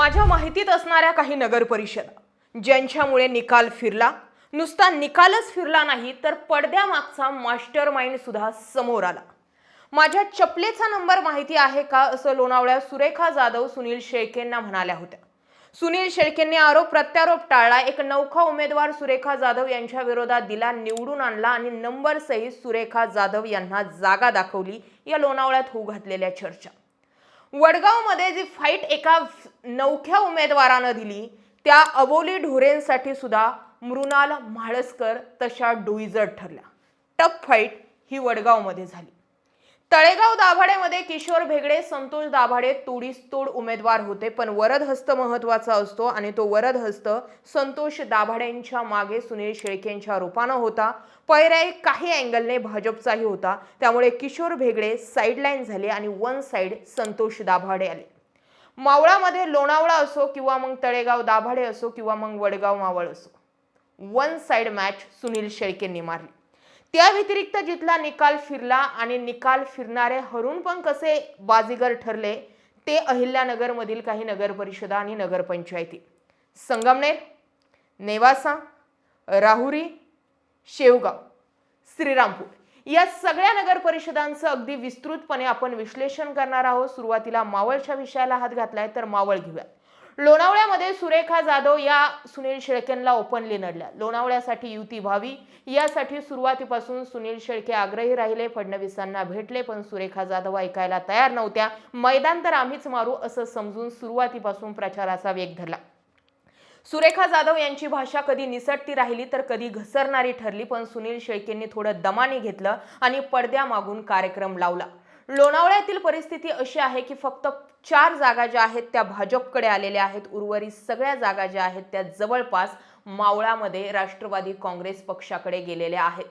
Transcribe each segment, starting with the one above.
माझ्या माहितीत असणाऱ्या काही नगर परिषदा ज्यांच्यामुळे निकाल फिरला नुसता निकालच फिरला नाही तर पडद्यामागचा मास्टर माइंड सुद्धा समोर आला. माझ्या चपलेचा नंबर माहिती आहे का असं लोणावळ्यात सुरेखा जाधव सुनील शेळकेंना म्हणाल्या होत्या. सुनील शेळकेंनी आरोप प्रत्यारोप टाळला एक नौखा उमेदवार सुरेखा जाधव यांच्या विरोधात दिला निवडून आणला आणि नंबरसहित सुरेखा जाधव यांना जागा दाखवली या लोणावळ्यात होऊ घातलेल्या चर्चा. वडगावमध्ये जी फाईट एका नवख्या उमेदवारानं दिली त्या अबोली ढोरेंसाठी सुद्धा मृणाल म्हाळसकर तशा डोईजड ठरल्या. टफ फाईट ही वडगावमध्ये झाली. तळेगाव दाभाडेमध्ये किशोर भेगडे संतोष दाभाडे तोडीस्तोड उमेदवार होते पण वरद हस्त महत्त्वाचा असतो आणि तो वरद हस्त संतोष दाभाडेंच्या मागे सुनील शेळकेंच्या रूपानं होता. पैराई काही अँगलने भाजपचाही होता. त्यामुळे किशोर भेगडे साईडलाईन झाले आणि वन साईड संतोष दाभाडे आले. मावळामध्ये लोणावळा असो किंवा मग तळेगाव दाभाडे असो किंवा मग वडगाव मावळ असो. वन साईड मॅच सुनील शेळकेंनी मारली. त्या व्यतिरिक्त जिथला निकाल फिरला आणि निकाल फिरणारे हरून पण कसे बाजीगर ठरले ते अहिल्यानगरमधील काही नगर परिषदा आणि नगरपंचायती. संगमनेर नेवासा राहुरी शेवगाव श्रीरामपूर या सगळ्या नगर परिषदांचं अगदी विस्तृतपणे आपण विश्लेषण करणार आहोत. सुरुवातीला मावळच्या विषयाला हात घातलाय तर मावळ घेऊया. लोणावळ्यामध्ये सुरेखा जाधव या सुनील शेळकेंना ओपनली लढल्या लोणावळ्यासाठी युती व्हावी यासाठी सुरुवातीपासून सुनील शेळके आग्रही राहिले फडणवीसांना भेटले पण सुरेखा जाधव ऐकायला तयार नव्हत्या. मैदान तर आम्हीच मारू असं समजून सुरुवातीपासून प्रचाराचा वेग धरला. सुरेखा जाधव यांची भाषा कधी निसटती राहिली तर कधी घसरणारी ठरली पण सुनील शेळकेंनी थोडं दमाने घेतलं आणि पडद्यामागून कार्यक्रम लावला. लोणावळ्यातील परिस्थिती अशी आहे की फक्त चार जागा ज्या आहेत त्या भाजपकडे आलेल्या आहेत. उर्वरित सगळ्या जागा ज्या आहेत त्या जवळपास मावळामध्ये राष्ट्रवादी काँग्रेस पक्षाकडे गेलेल्या आहेत.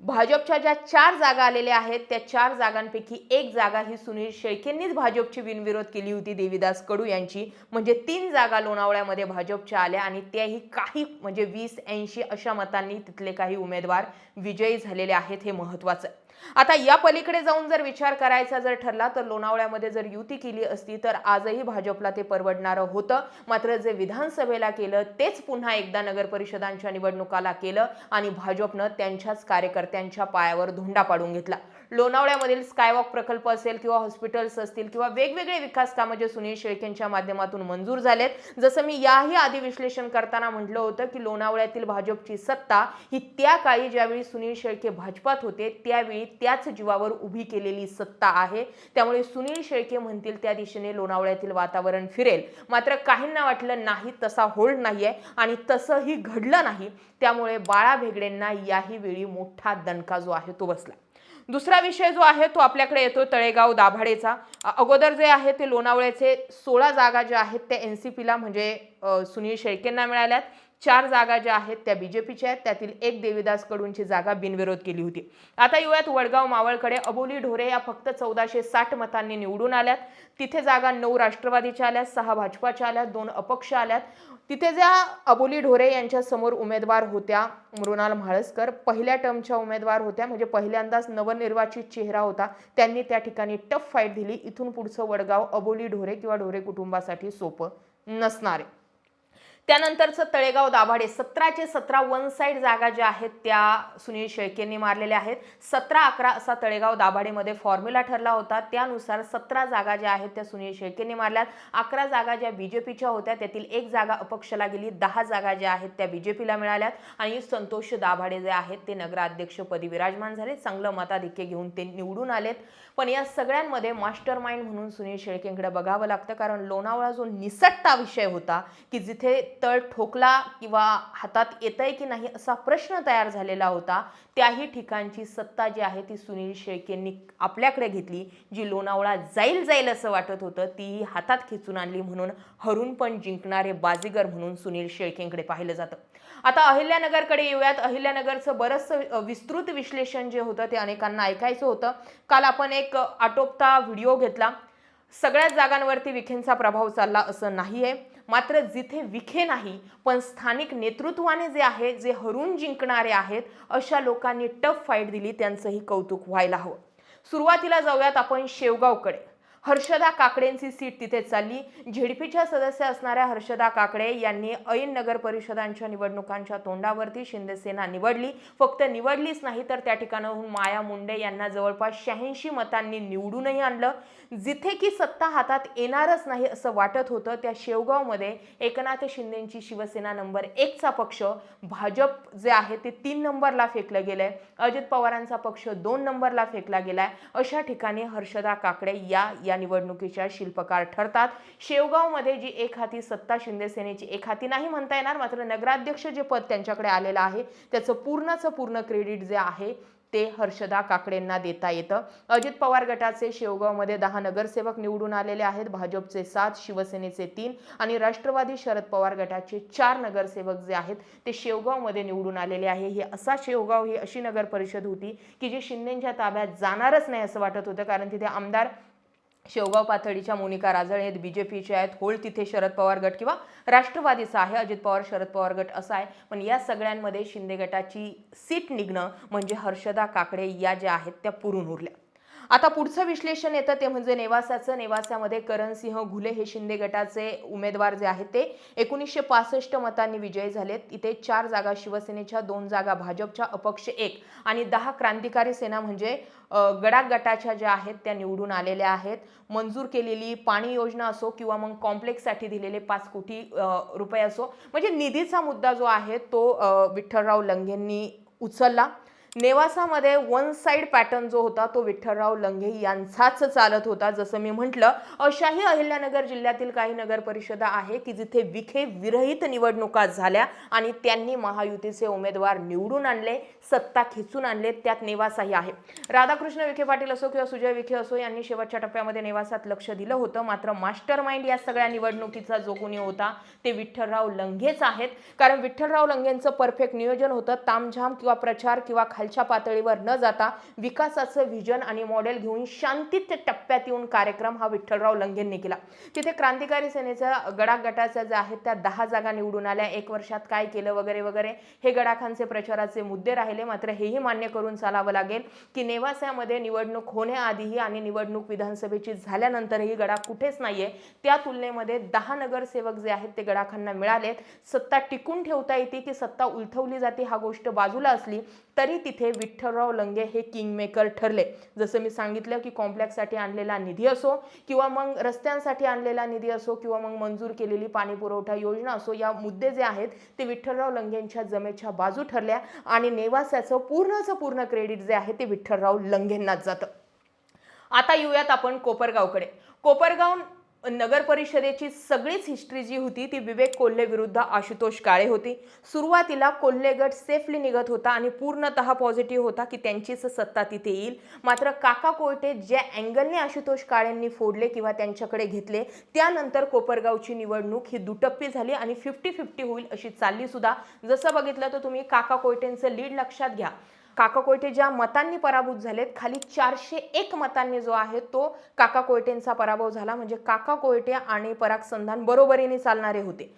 भाजपच्या ज्या चार जागा आलेल्या आहेत त्या चार जागांपैकी एक जागा ही सुनील शेळकेंनीच भाजपची बिनविरोध केली होती देवीदास कडू यांची. म्हणजे तीन जागा लोणावळ्यामध्ये भाजपच्या आल्या आणि त्याही काही म्हणजे वीस ऐंशी अशा मतांनी तिथले काही उमेदवार विजयी झालेले आहेत हे महत्वाचं आहे. आता या पलीकडे जाऊन जर विचार करायचा जर ठरला तर लोणावळ्यामध्ये जर युती केली असती तर आजही भाजपला ते परवडणारं होतं. मात्र जे विधानसभेला केलं तेच पुन्हा एकदा नगर परिषदांच्या निवडणुकाला केलं आणि भाजपनं त्यांच्याच कार्यकर्त्यांच्या पायावर धोंडा पाडून घेतला. लोणावळ्यामधील स्कायवॉक प्रकल्प असेल किंवा हॉस्पिटल्स असतील किंवा वेगवेगळे विकास कामं जे सुनील शेळकेंच्या माध्यमातून मंजूर झालेत जसं मी याही आधी विश्लेषण करताना म्हटलं होतं की लोणावळ्यातील भाजपची सत्ता ही त्या काळी ज्यावेळी सुनील शेळके भाजपात होते त्यावेळी त्याच जीवावर उभी केलेली सत्ता आहे. त्यामुळे सुनील शेळके म्हणतील त्या दिशेने लोणावळ्यातील वातावरण फिरेल. मात्र काहींना वाटलं नाही तसा होल्ड नाहीये आणि तसंही घडलं नाही. त्यामुळे बाळा भेगडेंना याही वेळी मोठा दणका जो आहे तो बसला. दुसरा विषय जो आहे तो आपल्याकडे येतो तळेगाव दाभाडेचा. अगोदर जे आहे ते लोणावळ्याचे सोळा जागा ज्या आहेत त्या एन सी पीला म्हणजे सुनील शेळकेंना मिळाल्यात. चार जागा ज्या आहेत त्या बीजेपीच्या आहेत. त्यातील एक देवीदास कडूंची जागा बिनविरोध केली होती. आता येऊयात वडगाव मावळकडे. अबोली ढोरे या फक्त चौदाशे साठ मतांनी निवडून आल्यात. तिथे जागा नऊ राष्ट्रवादीच्या आल्यात सहा भाजपाच्या आल्यात दोन अपक्ष आल्यात. तिथे ज्या अबोली ढोरे यांच्या समोर उमेदवार होत्या मृणाल म्हाळसकर पहिल्या टर्मच्या उमेदवार होत्या म्हणजे पहिल्यांदाच नवनिर्वाचित चेहरा होता. त्यांनी त्या ठिकाणी टफ फाईट दिली. इथून पुढचं वडगाव अबोली ढोरे किंवा ढोरे कुटुंबासाठी सोपं नसणार आहे. त्यानंतरचं तळेगाव दाभाडे सतराचे सतरा वन साईड जागा ज्या आहेत त्या सुनील शेळकेंनी मारलेल्या आहेत. सतरा अकरा असा तळेगाव दाभाडेमध्ये फॉर्म्युला ठरला होता. त्यानुसार सतरा जागा ज्या आहेत त्या सुनील शेळकेंनी मारल्यात. अकरा जागा ज्या बीजेपीच्या होत्या त्यातील एक जागा अपक्षला गेली. दहा जागा ज्या आहेत त्या बीजेपीला मिळाल्यात. आणि संतोष दाभाडे जे आहेत ते नगराध्यक्षपदी विराजमान झाले चांगलं मताधिक्य घेऊन ते निवडून आलेत. पण या सगळ्यांमध्ये मास्टर माइंड म्हणून सुनील शेळकेंकडे बघावं लागतं. कारण लोणावळा जो निसटता विषय होता की जिथे तळ ठोकला किंवा हातात येतंय की नाही असा प्रश्न तयार झालेला होता. त्याही ठिकाणची सत्ता जी आहे ती सुनील शेळकेंनी आपल्याकडे घेतली जी लोणावळा जाईल जाईल असं वाटत होतं तीही हातात खेचून आणली म्हणून हरून पण जिंकणारे बाजीगर म्हणून सुनील शेळकेंकडे पाहिलं जातं. आता अहिल्यानगरकडे येऊयात. अहिल्यानगरचं बरंचसं विस्तृत विश्लेषण जे होतं ते अनेकांना ऐकायचं होतं. काल आपण एक आटोपता व्हिडिओ घेतला. सगळ्याच जागांवरती विखेंचा प्रभाव चालला असं नाही आहे मात्र जिथे विखे नाही पण स्थानिक नेतृत्वाने जे आहे जे हरून जिंकणारे आहेत अशा लोकांनी टफ फाईट दिली त्यांचंही कौतुक व्हायला हवं. सुरुवातीला जाऊयात आपण शेवगावकडे. हर्षदा काकडेंची सीट तिथे चालली. झेडपीच्या सदस्य असणाऱ्या हर्षदा काकडे यांनी ऐन नगर परिषदांच्या निवडणुकांच्या तोंडावरती शिंदेसेना निवडली. फक्त निवडलीच नाही तर त्या ठिकाणाहून माया मुंडे यांना जवळपास शहाऐंशी मतांनी निवडूनही आणलं. जिथे की सत्ता हातात येणारच नाही असं वाटत होतं त्या शेवगावमध्ये एकनाथ शिंदेंची शिवसेना नंबर एकचा पक्ष भाजप जे आहे ते तीन नंबरला फेकलं गेलंय. अजित पवारांचा पक्ष दोन नंबरला फेकला गेलाय. अशा ठिकाणी हर्षदा काकडे या या निवडणुकीच्या शिल्पकार ठरतात. शेवगावमध्ये जी एक हाती सत्ता शिंदे सेनेची एक हाती नाही म्हणता येणार मात्र नगराध्यक्ष जे पद त्यांच्याकडे आलेलं आहे त्याचं पूर्णचं पूर्ण क्रेडिट जे आहे ते हर्षदा काकडेंना देता येतं. अजित पवार गटाचे शेवगावमध्ये दहा नगरसेवक निवडून आलेले आहेत. भाजपचे सात शिवसेनेचे तीन आणि राष्ट्रवादी शरद पवार गटाचे चार नगरसेवक जे आहेत ते शेवगावमध्ये निवडून आलेले आहे. हे असा शेवगाव ही अशी नगर परिषद होती की जी शिंदेच्या ताब्यात जाणारच नाही असं वाटत होतं कारण तिथे आमदार शेवगाव पाथडीच्या मोनिका राजळ आहेत बीजेपीचे आहेत. होळ तिथे शरद पवार गट किंवा राष्ट्रवादीचा आहे. अजित पवार शरद पवार गट असा आहे. पण या सगळ्यांमध्ये शिंदे गटाची सीट निघणं म्हणजे हर्षदा काकडे या ज्या आहेत त्या पुरून उरल्या. आता पुढचं विश्लेषण येतं ते म्हणजे नेवासाचं. नेवासामध्ये करणसिंह घुले हे शिंदे गटाचे उमेदवार जे आहेत ते एकोणीसशे पासष्ट मतांनी विजयी झालेत. इथे चार जागा शिवसेनेच्या दोन जागा भाजपच्या अपक्ष एक. आणि दहा क्रांतिकारी सेना म्हणजे गडाक गटाच्या ज्या आहेत त्या निवडून आलेल्या आहेत. मंजूर केलेली पाणी योजना असो किंवा मग कॉम्प्लेक्ससाठी दिलेले पाच कोटी रुपये असो. म्हणजे निधीचा मुद्दा जो आहे तो विठ्ठलराव लंघेंनी उचलला. नेवासामध्ये वन साईड पॅटर्न जो होता तो विठ्ठलराव लंघे यांचाच चालत होता. जसं मी म्हटलं अशाही अहिल्यानगर जिल्ह्यातील काही नगर परिषदा आहे की जिथे विखे विरहित निवडणुका झाल्या आणि त्यांनी महायुतीचे उमेदवार निवडून आणले सत्ता खेचून आणले त्यात नेवासाही आहे. राधाकृष्ण विखे पाटील असो किंवा सुजय विखे असो यांनी शेवटच्या टप्प्यामध्ये नेवासात लक्ष दिलं होतं. मात्र मास्टर माइंड या सगळ्या निवडणुकीचा जो कोणी होता ते विठ्ठलराव लंघेच आहेत. कारण विठ्ठलराव लंघेंचं परफेक्ट नियोजन होतं. तामझाम किंवा प्रचार किंवा खालच्या पातळीवर न जाता विकासाचं व्हिजन आणि मॉडेल घेऊन शांतीत टप्प्यात येऊन कार्यक्रम हा विठ्ठलराव लंगेंनी केला. तिथे क्रांतिकारी सेनेच्या गडाख गटाच्या ज्या आहेत त्या दहा जागा निवडून आल्या. एक वर्षात काय केलं वगैरे वगैरे हे गडाखांचे प्रचाराचे मुद्दे राहिले. मात्र हेही मान्य करून चालावं लागेल की नेवासामध्ये निवडणूक होण्याआधीही आणि निवडणूक विधानसभेची झाल्यानंतरही गडा कुठेच नाहीये. त्या तुलनेमध्ये दहा नगरसेवक जे आहेत ते गडाखांना मिळालेत. सत्ता टिकून ठेवता येते की सत्ता उलथवली जाते हा गोष्ट बाजूला असली तरी इथे विठ्ठलराव लंगे हे किंगमेकर ठरले. जसं मी सांगितलं की कॉम्प्लेक्ससाठी आणलेला निधी असो किंवा मग रस्त्यांसाठी आणलेला निधी असो किंवा मग मंजूर केलेली पाणी पुरवठा योजना असो या मुद्दे जे आहेत ते विठ्ठलराव लंगेंच्या जमेच्या बाजू ठरल्या आणि नेवास्याचं पूर्णचं पूर्ण क्रेडिट जे आहे ते विठ्ठलराव लंगेंनाच जातं. आता येऊयात आपण कोपरगावकडे. कोपरगाव नगर परिषदेची सगळीच हिस्ट्री जी होती ती विवेक कोल्हे विरुद्ध आशुतोष काळे होती. सुरुवातीला कोल्हे गट सेफली निघत होता आणि पूर्णतः पॉझिटिव्ह होता की त्यांचीच सत्ता तिथे येईल. मात्र काका कोयटे ज्या अँगलने आशुतोष काळेंनी फोडले किंवा त्यांच्याकडे घेतले त्यानंतर कोपरगावची निवडणूक ही दुटप्पी झाली आणि फिफ्टी फिफ्टी होईल अशी चालली सुद्धा. जसं बघितलं तर तुम्ही काका कोयटेंचं लीड लक्षात घ्या. काका कोयटे ज्या मतांनी पराभूत झालेत खाली चारशे एक मतांनी जो आहे तो काका कोयटेंचा पराभव झाला. म्हणजे काका कोयटे आणि पराग संधान बरोबरीने चालणारे होते.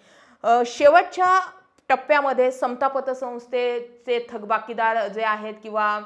शेवटच्या टप्प्यामध्ये समता पतसंस्थेचे थकबाकीदार जे आहेत किंवा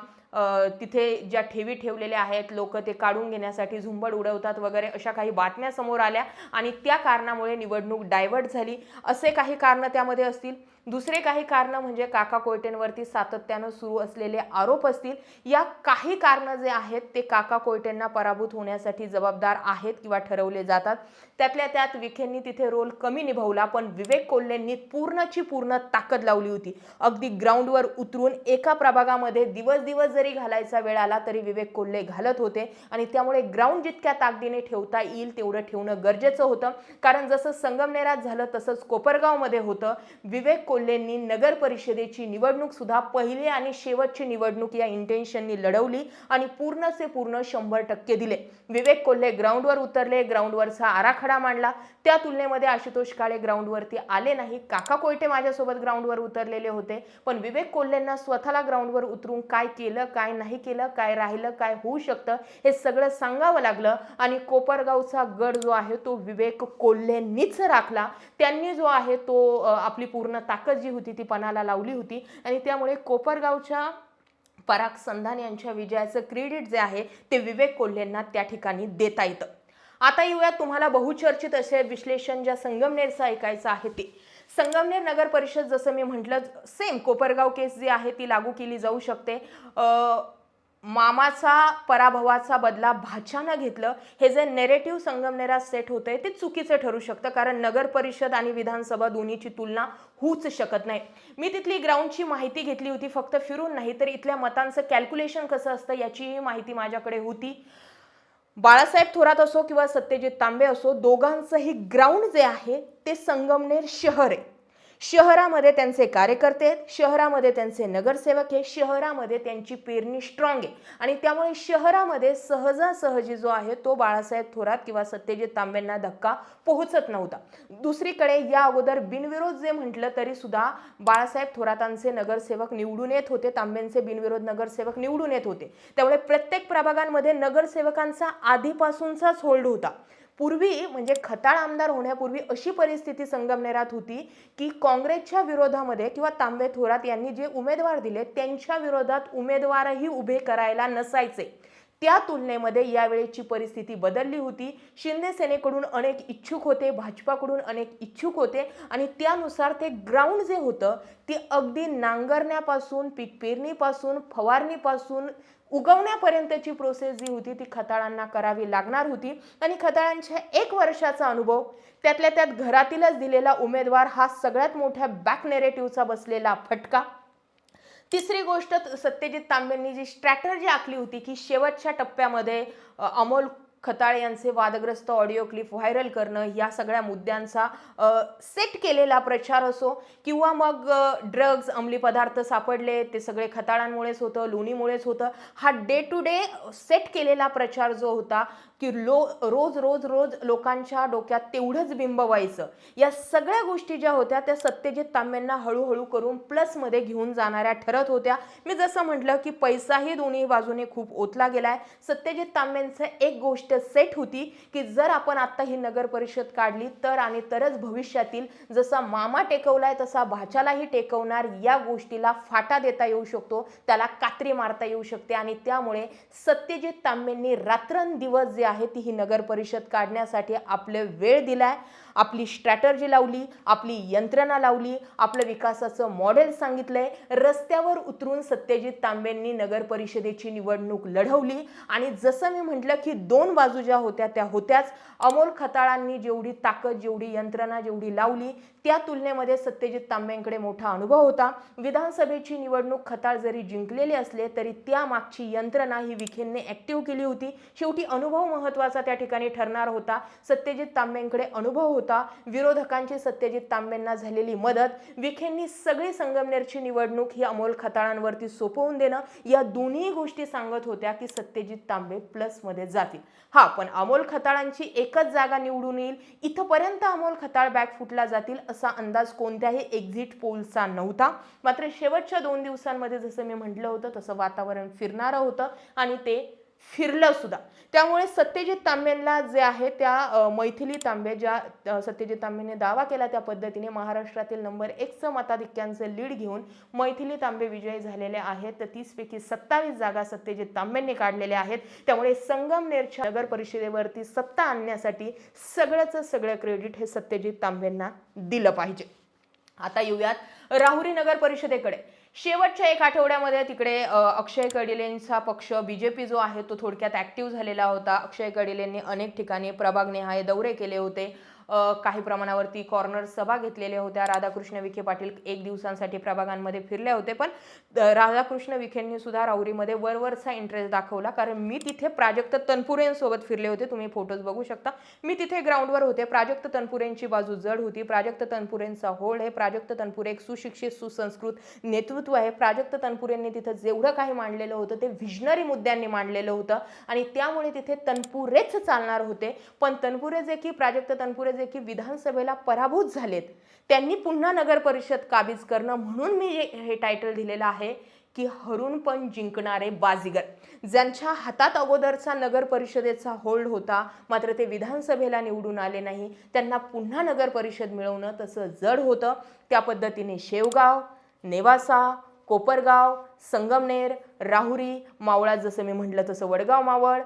तिथे ज्या ठेवी ठेवलेल्या आहेत लोक ते काढून घेण्यासाठी झुंबड उडवतात वगैरे अशा काही बातम्या समोर आल्या आणि त्या कारणामुळे निवडणूक डायव्हर्ट झाली. असे काही कारणं त्यामध्ये असतील. दुसरे काही कारणं म्हणजे काका कोयटेंवरती सातत्यानं सुरू असलेले आरोप असतील या काही कारणं जे आहेत ते काका कोयटेंना पराभूत होण्यासाठी जबाबदार आहेत किंवा ठरवले जातात. त्यातल्या त्यात विखेंनी तिथे रोल कमी निभावला पण विवेक कोल्हेंनी पूर्णची पूर्ण ताकद लावली होती. अगदी ग्राउंडवर उतरून एका प्रभागामध्ये दिवस दिवस जरी घालायचा वेळ आला तरी विवेक कोल्हे घालत होते आणि त्यामुळे ग्राउंड जितक्या ताकदीने ठेवता येईल तेवढं ठेवणं गरजेचं होतं. कारण जसं संगमनेरात झालं तसंच कोपरगावमध्ये होतं. विवेक कोल्हेंनी नगर परिषदेची निवडणूक सुद्धा पहिली आणि शेवटची निवडणूक या इंटेन्शननी लढवली आणि पूर्णचे पूर्ण शंभर टक्के दिले. विवेक कोल्हे ग्राउंडवर उतरले ग्राउंडवरचा आराखडा मांडला. त्या तुलनेमध्ये आशुतोष काळे ग्राउंडवरती आले नाही. काका कोयटे माझ्यासोबत ग्राउंडवर उतरलेले होते. पण विवेक कोल्हेंना स्वतःला ग्राउंडवर उतरून काय केलं काय नाही केलं काय राहिलं काय होऊ शकतं हे सगळं सांगावं लागलं आणि कोपरगावचा गड जो आहे तो विवेक कोल्हेंनीच राखला. त्यांनी जो आहे तो आपली पूर्ण ताकद जी होती ती पणाला लावली होती. आणि त्यामुळे कोपरगावच्या पराग संधान यांच्या विजयाचं क्रेडिट जे आहे ते विवेक कोल्हेंना त्या ठिकाणी देता येतं. आता येऊया तुम्हाला बहुचर्चित असे विश्लेषण ज्या संगमनेरचं ऐकायचं आहे ते. संगमनेर नगर परिषद जसं मी म्हटलं सेम कोपरगाव केस जी आहे ती लागू केली जाऊ शकते. मामाचा पराभवाचा बदला भाच्यानं घेतलं. हे जे नेरेटिव्ह संगमनेरात सेट होतंय ते चुकीचं ठरू शकतं. कारण नगर परिषद आणि विधानसभा दोन्हीची तुलना होऊच शकत नाही. मी तिथली ग्राउंडची माहिती घेतली होती फक्त फिरून नाही तर इथल्या मतांचं कॅल्क्युलेशन कसं असतं याचीही माहिती माझ्याकडे होती. बाळासाहेब थोरात असो किंवा सत्यजित तांबे असो दोघांचंही ग्राउंड जे आहे ते संगमनेर शहर आहे. शहरामध्ये त्यांचे कार्यकर्ते आहेत शहरामध्ये त्यांचे नगरसेवक आहे शहरामध्ये त्यांची पेरणी स्ट्रॉंग आहे. आणि त्यामुळे शहरामध्ये सहजासहजी जो आहे तो बाळासाहेब थोरात किंवा सत्यजित तांबेंना धक्का पोहोचत नव्हता. दुसरीकडे या अगोदर बिनविरोध जे म्हटलं तरी सुद्धा बाळासाहेब थोरातांचे नगरसेवक निवडून येत होते तांबेंचे बिनविरोध नगरसेवक निवडून येत होते. त्यामुळे प्रत्येक प्रभागांमध्ये नगरसेवकांचा आधीपासूनचाच होल्ड होता. पूर्वी म्हणजे खताळ आमदार होण्यापूर्वी अशी परिस्थिती संगमनेरात होती की काँग्रेसच्या विरोधामध्ये किंवा तांबे थोरात यांनी जे उमेदवार दिले त्यांच्या विरोधात उमेदवारही उभे करायला नसायचे. त्या तुलनेमध्ये यावेळेची परिस्थिती बदलली होती. शिंदे सेनेकडून अनेक इच्छुक होते भाजपाकडून अनेक इच्छुक होते आणि त्यानुसार ते ग्राउंड जे होतं ते अगदी नांगरण्यापासून पीक पेरणीपासून फवारणीपासून उगवण्यापर्यंतची प्रोसेस जी होती ती खताळांना करावी लागणार होती. आणि खताळांच्या एक वर्षाचा अनुभव त्यातल्या त्यात घरातीलच दिलेला उमेदवार हा सगळ्यात मोठ्या बॅक नेरेटिव्हचा बसलेला फटका. तिसरी गोष्ट सत्यजित तांबेंनी जी स्ट्रॅटर्जी आखली होती की शेवटच्या टप्प्यामध्ये अमोल खताळे यांचे वादग्रस्त ऑडिओ क्लिप व्हायरल करणं या सगळ्या मुद्द्यांचा सेट केलेला प्रचार असो किंवा मग ड्रग्ज अंमली पदार्थ सापडले ते सगळे खताळांमुळेच होतं लोणीमुळेच होतं. हा डे टू डे सेट केलेला प्रचार जो होता की लो रोज रोज रोज लोकांच्या डोक्यात तेवढंच बिंब व्हायचं. या सगळ्या गोष्टी ज्या होत्या त्या सत्यजित तांब्यांना हळूहळू करून प्लसमध्ये घेऊन जाणाऱ्या ठरत होत्या. मी जसं म्हटलं की पैसाही दोन्ही बाजूने खूप ओतला गेलाय. सत्यजित तांब्यांचं एक गोष्ट सेट होती की जर आपण आत्ता ही नगर परिषद काढली तर आणि तरच भविष्यातील जसा मामा टेकवलाय तसा भाच्यालाही टेकवणार या गोष्टीला फाटा देता येऊ शकतो. त्याला कात्री मारता येऊ शकते आणि त्यामुळे सत्यजित तांबेंनी रात्रंदिवस जे आहे ती ही नगर परिषद काढण्यासाठी आपले वेळ दिलाय. आपली स्ट्रॅटर्जी लावली आपली यंत्रणा लावली आपलं विकासाचं मॉडेल सांगितलंय. रस्त्यावर उतरून सत्यजित तांबेंनी नगर परिषदेची निवडणूक लढवली. आणि जसं मी म्हटलं की दोन बाजू ज्या होत्या त्या होत्याच. अमोल खताळांनी जेवढी ताकद जेवढी यंत्रणा जेवढी लावली त्या तुलनेमध्ये सत्यजित तांबेंकडे मोठा अनुभव होता. विधानसभेची निवडणूक खताळ जरी जिंकलेली असले तरी त्या मागची यंत्रणा ही विखेंनी ऍक्टिव्ह केली होती. शेवटी अनुभव महत्त्वाचा त्या ठिकाणी ठरणार होता. सत्यजित तांबेंकडे अनुभव होता. विरोधकांची सत्यजित तांबेंना झालेली मदत विखेंनी सगळी संगमनेरची निवडणूक ही अमोल खताळांवरती सोपवून देणं या दोन्ही गोष्टी सांगत होत्या की सत्यजित तांबे प्लसमध्ये जातील. हा पण अमोल खताळांची एकच जागा निवडून येईल इथंपर्यंत अमोल खताळ बॅक फुटला जातील असा अंदाज कोणत्याही एक्झिट पोलचा नव्हता. मात्र शेवटच्या दोन दिवसांमध्ये जसं मी म्हटलं होतं तसं वातावरण फिरणारं होतं आणि ते फिरलं सुद्धा. त्यामुळे सत्यजित तांबेंना जे आहे त्या मैथिली तांबे ज्या सत्यजित तांबेने दावा केला त्या पद्धतीने महाराष्ट्रातील नंबर एकचं मताधिक्यांचे लीड घेऊन मैथिली तांबे विजयी झालेले आहेत. तर तीसपैकी सत्तावीस जागा सत्यजित तांबेंनी काढलेल्या आहेत. त्यामुळे संगमनेरच्या नगर परिषदेवरती सत्ता आणण्यासाठी सगळंच सगळं क्रेडिट हे सत्यजित तांबेंना दिलं पाहिजे. आता येऊयात राहुरी नगर परिषदेकडे. शेवटच्या एक आठवड्यामध्ये तिकडे अक्षय कडिलेंचा पक्ष बीजेपी जो आहे तो थोडक्यात ऍक्टिव्ह झालेला होता. अक्षय कडिलेंनी अनेक ठिकाणी प्रभागनिहाय दौरे केले होते. काही प्रमाणावरती कॉर्नर सभा घेतलेल्या होत्या. राधाकृष्ण विखे पाटील एक दिवसांसाठी प्रभागांमध्ये फिरले होते. पण राधाकृष्ण विखेंनी सुद्धा राहुरीमध्ये वरवरचा इंटरेस्ट दाखवला. कारण मी तिथे प्राजक्त तनपुरेंसोबत फिरले होते. तुम्ही फोटोज बघू शकता. मी तिथे ग्राउंडवर होते. प्राजक्त तनपुरेंची बाजू जड होती. प्राजक्त तनपुरेंचा होळ हे प्राजक्त तनपुरे एक सुशिक्षित सुसंस्कृत नेतृत्व आहे. प्राजक्त तनपुरेंनी तिथं जेवढं काही मांडलेलं होतं ते व्हिजनरी मुद्द्यांनी मांडलेलं होतं. आणि त्यामुळे तिथे तनपुरेच चालणार होते. पण तनपुरे जे की प्राजक्त तनपुरे जे की विधानसभेला पराभूत झालेत. त्यांनी पुन्हा नगर परिषद काबीज करणं म्हणून मी हे- हे टायटल दिलेलं आहे की हरून पण जिंकणारे बाजीगर. ज्यांच्या हातात अगोदरचा नगर परिषदेचा होल्ड होता मात्र ते विधानसभेला निवडून आले नाही. त्यांना पुन्हा नगर परिषद मिळवणं तसं जड होतं. त्या पद्धतीने शेवगाव नेवासा कोपरगाव संगमनेर राहुरी मावळा जसं मी म्हटलं तसं वडगाव मावळ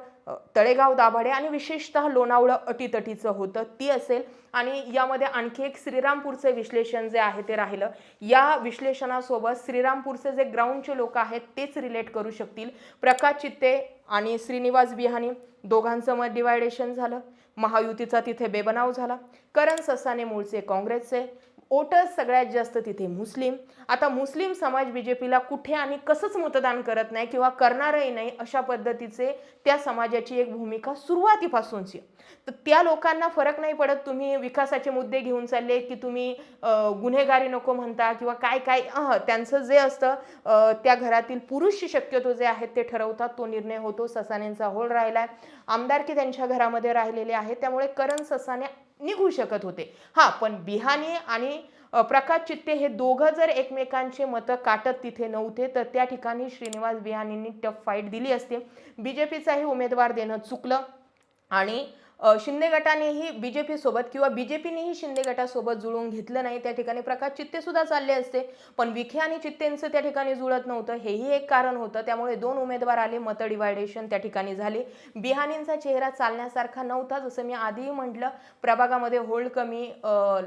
तळेगाव दाभाडे आणि विशेषतः लोणावळं अटीतटीचं होतं ती असेल. आणि यामध्ये आणखी एक श्रीरामपूरचे विश्लेषण जे आहे ते राहिलं. या विश्लेषणासोबत श्रीरामपूरचे जे ग्राउंडचे लोक आहेत तेच रिलेट करू शकतील. प्रकाश चित्ते आणि श्रीनिवास बिहानी दोघांचं मत डिवायडेशन झालं. महायुतीचा तिथे बेबनाव झाला. करण ससाने मूळचे काँग्रेसचे ओटर्स सगळ्यात जास्त तिथे मुस्लिम. आता मुस्लिम समाज बी जे पीला कुठे आणि कसंच मतदान करत नाही किंवा करणारही नाही अशा पद्धतीचे त्या समाजाची एक भूमिका सुरुवातीपासूनची. तर त्या लोकांना फरक नाही पडत तुम्ही विकासाचे मुद्दे घेऊन चालले की तुम्ही गुन्हेगारी नको म्हणता किंवा काय काय अह, त्यांचं जे असतं त्या घरातील पुरुष शक्यतो जे आहेत ते ठरवतात तो निर्णय होतो ससानेंचा होल आहे आमदारकी त्यांच्या घरामध्ये राहिलेले आहे त्यामुळे करण ससाने निघू शकत होते. हां पण बिहाने आणि प्रकाश चित्ते हे दोघं जर एकमेकांचे मतं काटत तिथे नव्हते तर त्या ठिकाणी श्रीनिवास बिहानींनी टफ फाईट दिली असते. बी जे पीचाही उमेदवार देणं चुकलं आणि शिंदे गटानेही बी जे पीसोबत किंवा बी जे पीनेही शिंदे गटासोबत जुळवून घेतलं नाही त्या ठिकाणी प्रकाश चित्तेसुद्धा चालले असते. पण विखे आणि चित्तेंचं त्या ठिकाणी जुळत नव्हतं हेही एक कारण होतं. त्यामुळे दोन उमेदवार आले मतं डिवायडेशन त्या ठिकाणी झाले. बिहानींचा चेहरा चालण्यासारखा नव्हता जसं मी आधीही म्हटलं प्रभागामध्ये होल्ड कमी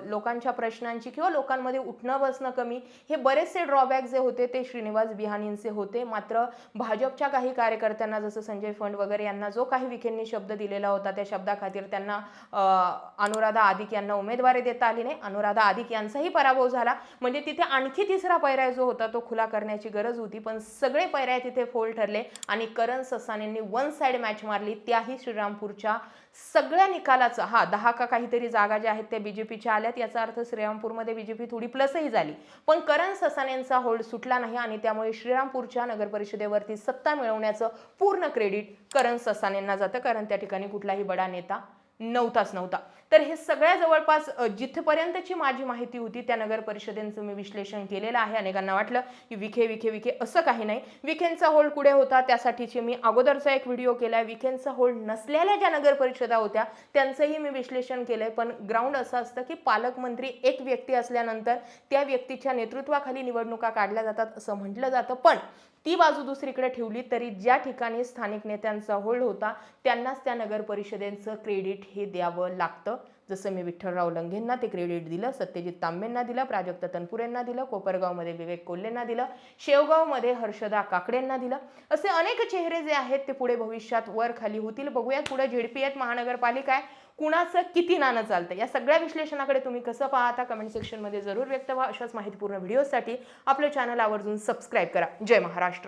लोकांच्या प्रश्नांची किंवा लोकांमध्ये उठणं बसणं कमी हे बरेचसे ड्रॉबॅक जे होते ते श्रीनिवास बिहानींचे होते. मात्र भाजपच्या काही कार्यकर्त्यांना जसं संजय फंड वगैरे यांना जो काही विखेंनी शब्द दिलेला होता त्या खातीर त्यांना अनुराधा आदिक यांना उमेदवारी देता आली नाही. अनुराधा आदिक यांचाही पराभव झाला. म्हणजे तिथे आणखी तिसरा पर्याय जो होता तो खुला करण्याची गरज होती. पण सगळे पर्याय तिथे फोल ठरले आणि करण ससानेंनी वन साइड मॅच मारली. त्याही श्रीरामपूरच्या सगळ्या निकालाचं हा दहा का काहीतरी जागा ज्या आहेत त्या बीजेपीच्या आल्यात याचा अर्थ श्रीरामपूरमध्ये बीजेपी थोडी प्लसही झाली. पण करण ससानेंचा होल्ड सुटला नाही आणि त्यामुळे श्रीरामपूरच्या नगर परिषदेवरती सत्ता मिळवण्याचं पूर्ण क्रेडिट करण ससानेंना जातं. कारण त्या ठिकाणी कुठलाही बडा नेता नव्हताच नव्हता. तर हे सगळ्या जवळपास जिथपर्यंतची माझी माहिती होती त्या नगर परिषदेचं मी विश्लेषण केलेलं आहे. अनेकांना वाटलं की विखे विखे विखे असं काही नाही. विखेंचा होल्ड कुठे होता? त्यासाठीचे मी अगोदरचा एक व्हिडिओ केलाय. विखेंचा होल्ड नसलेल्या ज्या नगर परिषदा होत्या त्यांचंही मी विश्लेषण केलंय. पण ग्राउंड असं असतं की पालकमंत्री एक व्यक्ती असल्यानंतर त्या व्यक्तीच्या नेतृत्वाखाली निवडणुका काढल्या जातात असं म्हटलं जातं. पण ती बाजू दुसरीकडे ठेवली तरी ज्या ठिकाणी स्थानिक नेत्यांचा होल्ड होता त्यांनाच त्या नगर परिषदेचं क्रेडिट हे द्यावं लागतं. जसं मी विठ्ठलराव लंघेंना ते क्रेडिट दिलं सत्यजित तांबेंना दिलं प्राजक्त तनपुरेंना दिलं कोपरगावमध्ये विवेक कोल्हेंना दिलं शेवगावमध्ये हर्षदा काकडेंना दिलं. असे अनेक चेहरे जे आहेत ते पुढे भविष्यात वर खाली होतील. बघूयात पुढे झेडपी आहेत महानगरपालिका आहे. कुणाचं किती नाणं चालतं या सगळ्या विश्लेषणाकडे तुम्ही कसं पाहता? कमेंट सेक्शनमध्ये जरूर व्यक्त व्हा. अशाच माहितीपूर्ण व्हिडिओसाठी आपलं चॅनल आवर्जून सबस्क्राईब करा. जय महाराष्ट्र.